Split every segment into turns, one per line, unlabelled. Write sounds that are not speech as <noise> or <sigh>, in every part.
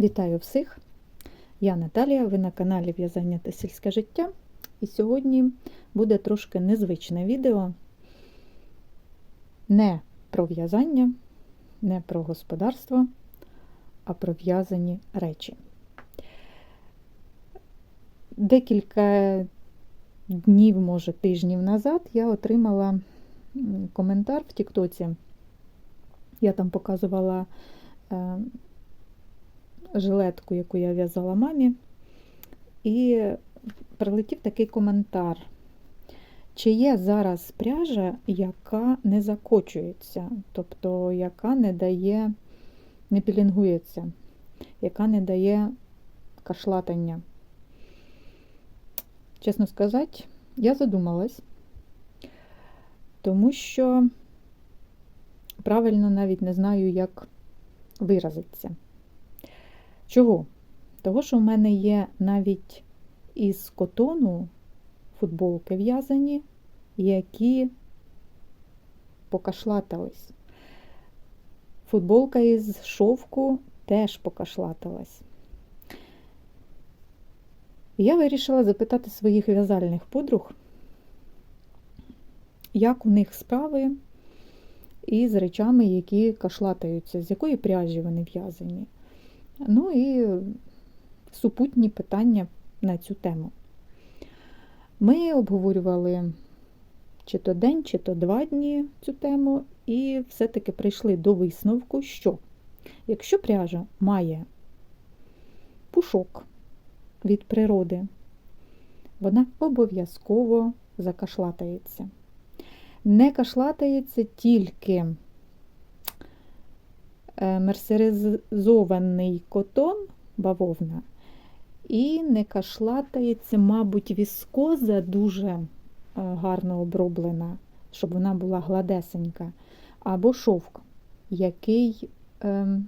Вітаю всіх! Я Наталія, ви на каналі В'язання та сільське життя. І сьогодні буде трошки незвичне відео не про в'язання, не про господарство, а про в'язані речі. Декілька днів, може тижнів назад, я отримала коментар в Тіктоці. Я там показувала е, жилетку, яку я в'язала мамі, і прилетів такий коментар. Чи є зараз пряжа, яка не закочується, тобто яка не дає, не пілінгується, яка не дає кашлатання? Чесно сказати, я задумалась, тому що правильно навіть не знаю, як виразитися. Чого? Того, що в мене є навіть із котону футболки в'язані, які покашлатались. Футболка із шовку теж покашлаталась. Я вирішила запитати своїх в'язальних подруг, як у них справи із речами, які кашлатаються, з якої пряжі вони в'язані. Ну і супутні питання на цю тему. Ми обговорювали чи то день, чи то два дні цю тему, і все-таки прийшли до висновку, що якщо пряжа має пушок від природи, вона обов'язково закашлатається. Не кашлатається тільки мерсеризований котон, бавовна, і не кашлатається, мабуть, віскоза дуже е, гарно оброблена, щоб вона була гладесенька, або шовк, який, е,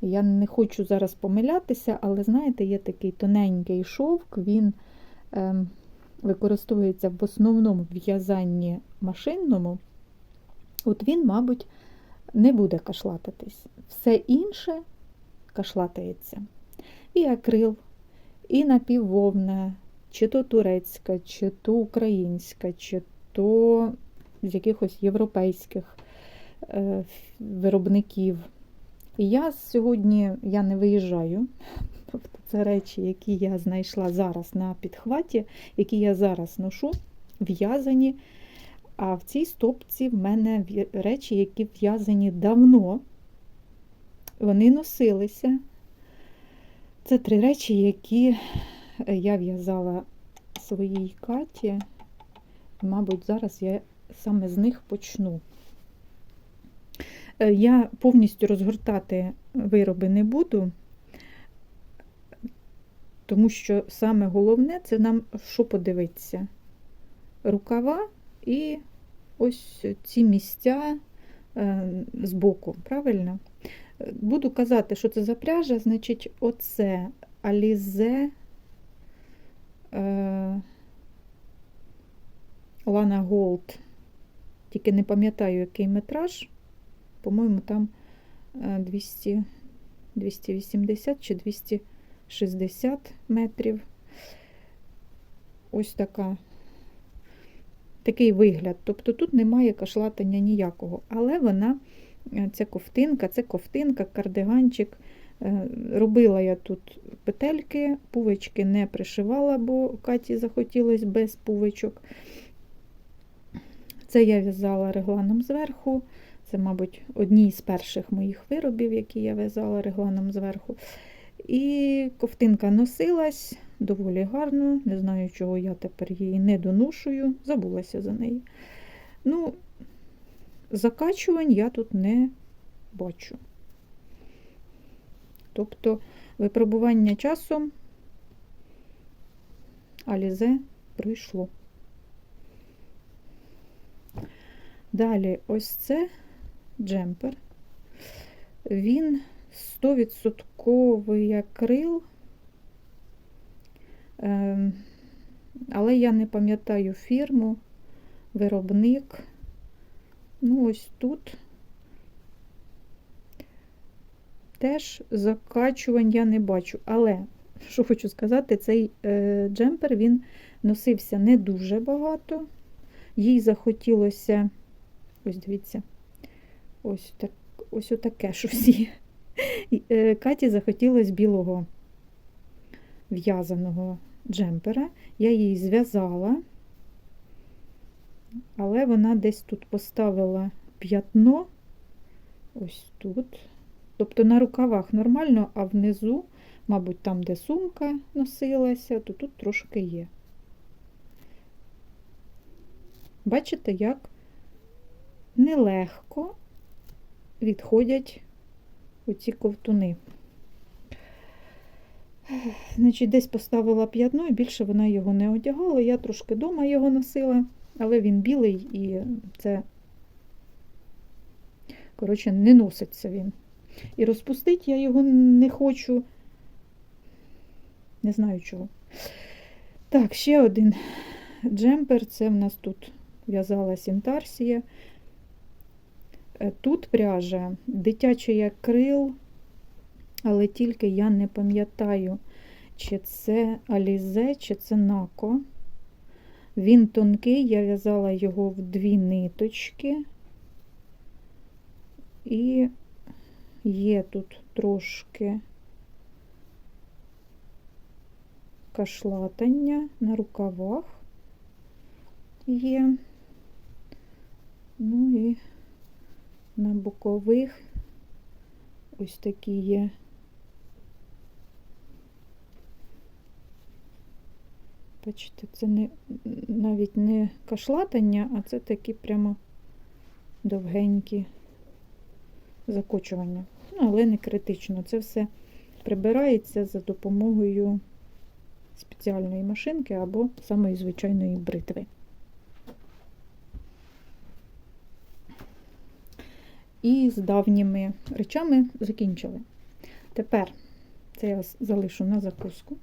я не хочу зараз помилятися, але, знаєте, є такий тоненький шовк, він е, використовується в основному в'язанні машинному. От він, мабуть, не буде кашлатитись. Все інше кашлатається. І акрил, і напіввовна, чи то турецька, чи то українська, чи то з якихось європейських е, виробників. І я сьогодні я не виїжджаю. Тобто це речі, які я знайшла зараз на підхваті, які я зараз ношу, в'язані. А в цій стопці в мене речі, які в'язані давно, вони носилися. Це три речі, які я в'язала своїй каті. Мабуть, зараз я саме з них почну. Е, я повністю розгортати вироби не буду, тому що саме головне це нам що подивитися? Рукава і ось ці місця е, збоку, правильно? Буду казати, що це за пряжа, значить, оце Alize е, Lana Gold. Тільки не пам'ятаю, який метраж. По-моєму, там 200, е, 280 чи 260 метрів. Ось така такий вигляд. Тобто тут немає кашлатання ніякого. Але вона, е, ця ковтинка, це ковтинка, кардиганчик. Е, робила я тут петельки, пувички не пришивала, бо Каті захотілося без пувичок. Це я в'язала регланом зверху. Це, мабуть, одні з перших моїх виробів, які я в'язала регланом зверху. І ковтинка носилась, доволі гарно. Не знаю, чого я тепер її не доношую, забулася за неї. Ну, закачувань я тут не бачу. Тобто випробування часом Алізе пройшло. Далі ось це джемпер. Він 100% акрил але я не пам'ятаю фірму, виробник. Ну, ось тут теж закачувань я не бачу. Але, що хочу сказати, цей е, джемпер він носився не дуже багато. Їй захотілося, ось дивіться, ось так, ось отаке щось. Е, Каті захотілося білого в'язаного джемпера. Я її зв'язала, але вона десь тут поставила п'ятно, ось тут. Тобто на рукавах нормально, а внизу, мабуть, там, де сумка носилася, то тут трошки є. Бачите, як нелегко відходять оці ковтуни. Значить, десь поставила п'ятно і більше вона його не одягала. Я трошки вдома його носила, але він білий і це, коротше, не носиться він. І розпустити я його не хочу. Не знаю чого. Так, ще один джемпер. Це в нас тут в'язалась інтарсія. Е, Тут пряжа дитячий акрил, але тільки я не пам'ятаю, чи це Алізе, чи це Нако. Він тонкий, я в'язала його в дві ниточки. І є тут трошки кашлатання на рукавах є. Ну і на бокових ось такі є. Бачите, це не навіть не кашлатання, а це такі прямо довгенькі закочування. Ну, але не критично. Це все прибирається за допомогою спеціальної машинки або самої звичайної бритви. І з давніми речами закінчили. Тепер це я залишу на закуску.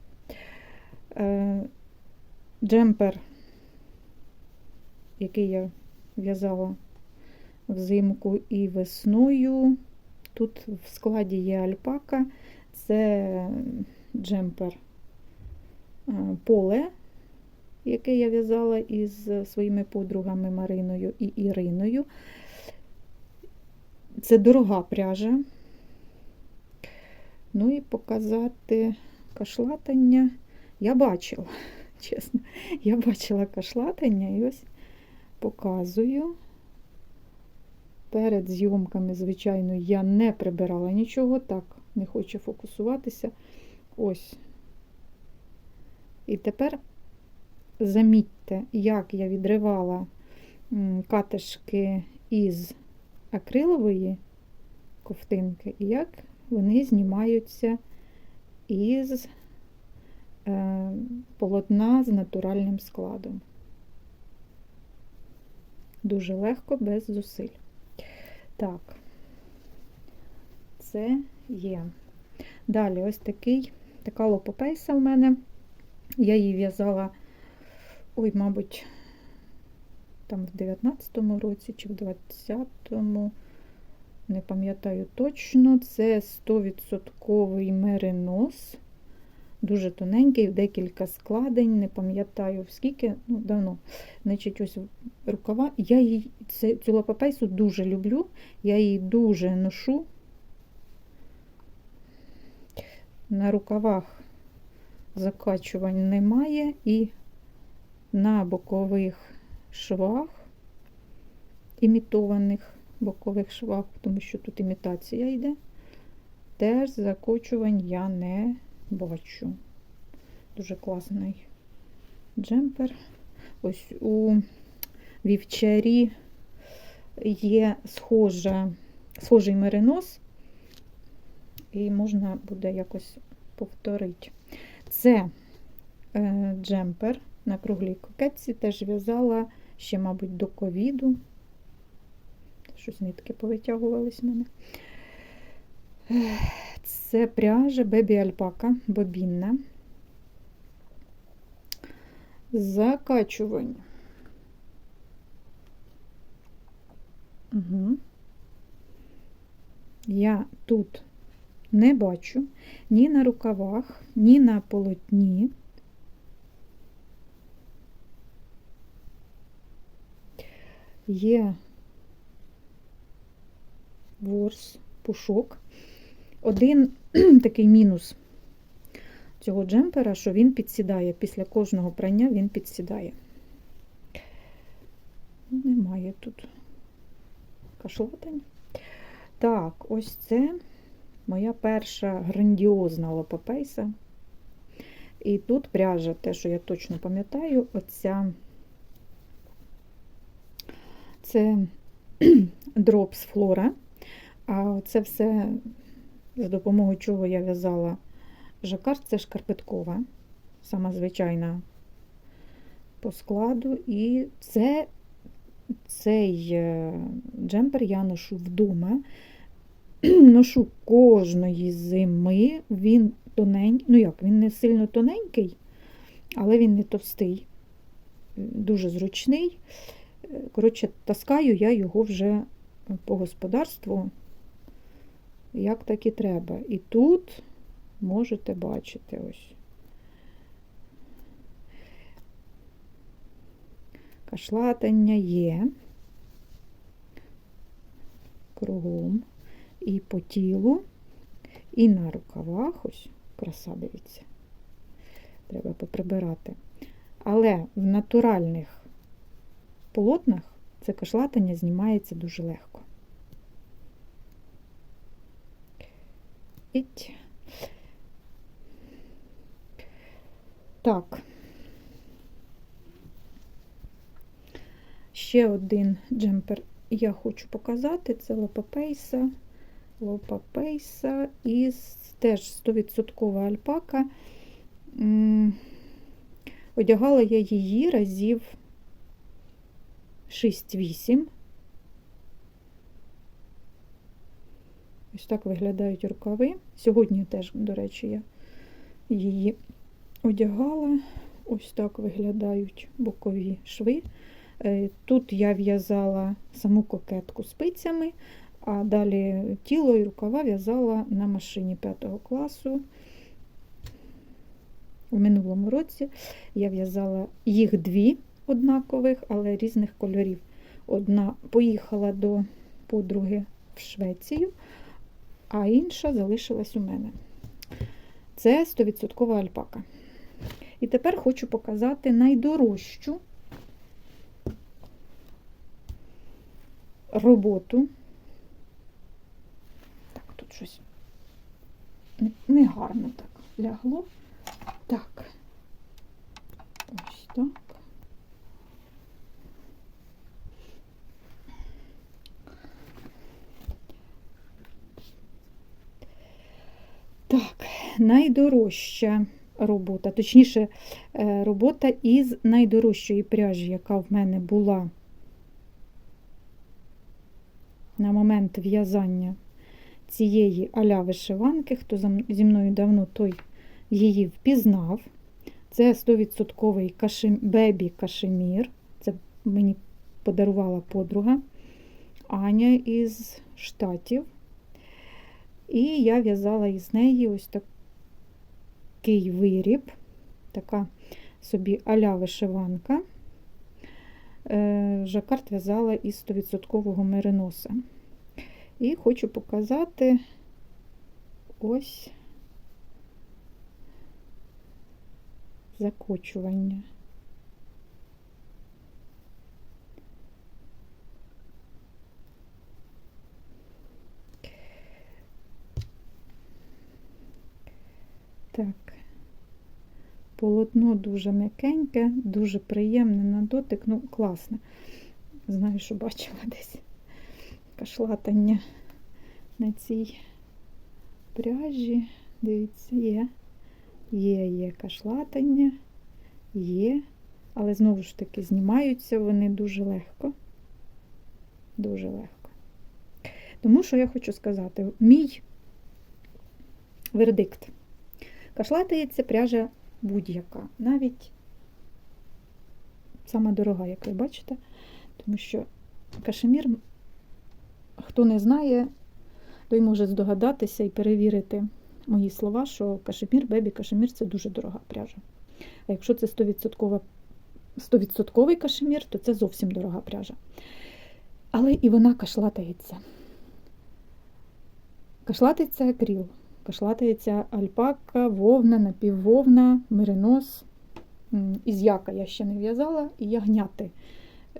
Джемпер, який я в'язала взимку і весною. Тут в складі є альпака, це джемпер поле, яке я в'язала із своїми подругами Мариною і Іриною. Це дорога пряжа. Ну і показати кашлатання. Я бачила, чесно, я бачила кашлатання і ось показую. Перед зйомками, звичайно, я не прибирала нічого, так, не хочу фокусуватися. Ось. І тепер замітьте, як я відривала катишки із акрилової ковтинки, і як вони знімаються із полотна з натуральним складом. Дуже легко, без зусиль. Так, це є. Далі ось такий, така лопопейса в мене. Я її в'язала, ой, мабуть, там в 19-му році чи в 20-му, не пам'ятаю точно, це 100% меринос. Дуже тоненький, декілька складень, не пам'ятаю скільки, ну, давно. Значить, ось рукава. Я її, цю лапапейсу дуже люблю, я її дуже ношу. На рукавах закачувань немає, і на бокових швах, імітованих бокових швах, тому що тут імітація йде, теж закочувань я не бачу. Дуже класний джемпер. Ось у вівчарі є схожа, схожий меринос, і можна буде якось повторити. Це е, джемпер на круглій кокетці, теж в'язала ще, мабуть, до ковіду. Щось нитки повитягувались в мене. Це пряжа Бебі Альпака, бобінна. Закачування. Угу. Я тут не бачу ні на рукавах, ні на полотні. Є ворс, пушок. Один <clears throat> такий мінус цього джемпера, що він підсідає. Після кожного прання він підсідає. Немає тут кашлатень. Так, ось це моя перша грандіозна лопапейса. І тут пряжа, те, що я точно пам'ятаю, оця це <clears throat> Drops Flora. А це все, за допомогою чого я в'язала жакард, це шкарпеткова, сама звичайна по складу. І це, цей е, джемпер я ношу вдома. <clears throat> Ношу кожної зими. Він тоненький, ну як, він не сильно тоненький, але він не товстий, дуже зручний. Коротше, таскаю я його вже по господарству, як так і треба. І тут можете бачити ось. Кашлатання є кругом і по тілу, і на рукавах. Ось краса, дивіться. Треба поприбирати. Але в натуральних полотнах це кашлатання знімається дуже легко. Іть. Так. Ще один джемпер я хочу показати. Це лопапейса. Лопапейса із теж 100% альпака. Одягала я її разів 6-8. Ось так виглядають рукави. Сьогодні теж, до речі, я її одягала. Ось так виглядають бокові шви. Е, тут я в'язала саму кокетку спицями, а далі тіло і рукава в'язала на машині 5 класу. У минулому році я в'язала їх дві однакових, але різних кольорів. Одна поїхала до подруги в Швецію, а інша залишилась у мене. Це 100% альпака. І тепер хочу показати найдорожчу роботу. Так, тут щось негарно так лягло. Так, ось так. Так, найдорожча робота, точніше, е, робота із найдорожчої пряжі, яка в мене була на момент в'язання цієї аля вишиванки. Хто зі мною давно, той її впізнав. Це 100% кашем... бебі кашемір. Це мені подарувала подруга Аня із штатів. І я в'язала із неї ось такий виріб, така собі аля вишиванка. Е, жакард в'язала із 100% мериноса. І хочу показати ось закочування. Так, полотно дуже м'якеньке, дуже приємне на дотик, ну, класне. Знаю, що бачила десь кашлатання на цій пряжі. Дивіться, є, є, є кашлатання, є, але знову ж таки знімаються вони дуже легко. Дуже легко. Тому що я хочу сказати, мій вердикт. Кашлатається пряжа будь-яка, навіть сама дорога, як ви бачите, тому що кашемір, хто не знає, той може здогадатися і перевірити мої слова, що кашемір, бебі, кашемір це дуже дорога пряжа. А якщо це 100%, 100% кашемір, то це зовсім дорога пряжа. Але і вона кашлатається. Кашлатиться акріл, кашлатається альпака, вовна, напіввовна, меринос. Із яка я ще не в'язала, і ягняти.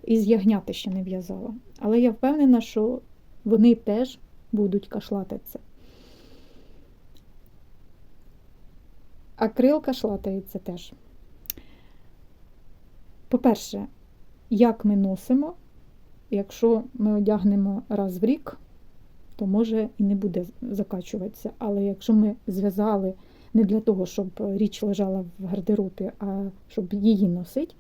Із ягняти ще не в'язала. Але я впевнена, що вони теж будуть кашлатитися. Акрил кашлатається теж. По-перше, як ми носимо, якщо ми одягнемо раз в рік, то може і не буде закачуватися. Але якщо ми зв'язали не для того, щоб річ лежала в гардеробі, а щоб її носити,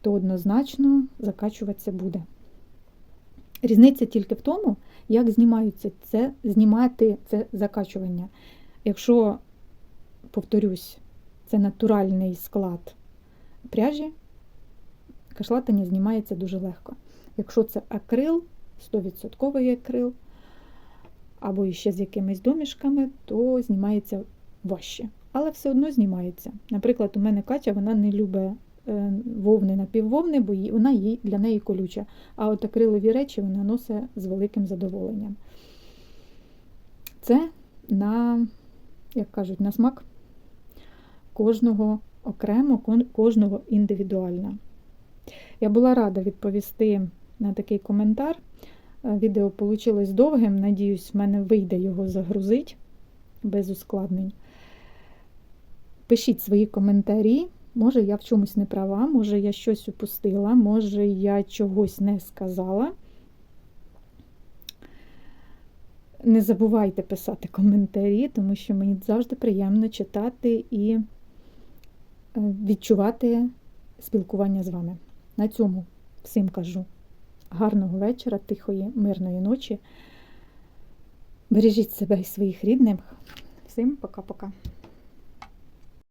то однозначно закачуватися буде. Різниця тільки в тому, як знімаються це, знімати це закачування. Якщо, повторюсь, це натуральний склад пряжі, кашлатання знімається дуже легко. Якщо це акрил, 100% акрил, або іще з якимись домішками, то знімається важче. Але все одно знімається. Наприклад, у мене Катя вона не любить е, вовни напіввовни, бо вона їй, для неї колюча. А от акрилові речі вона носить з великим задоволенням. Це на, як кажуть, на смак кожного окремо, кожного індивідуально. Я була рада відповісти на такий коментар. Е, Відео вийшло довгим. Надіюсь, в мене вийде його загрузити без ускладнень. Пишіть свої коментарі. Може, я в чомусь не права, може, я щось упустила, може, я чогось не сказала. Не забувайте писати коментарі, тому що мені завжди приємно читати і е, відчувати спілкування з вами. На цьому всім кажу. Гарного вечора, тихої, мирної ночі. Бережіть себе і своїх рідних. Всім пока-пока.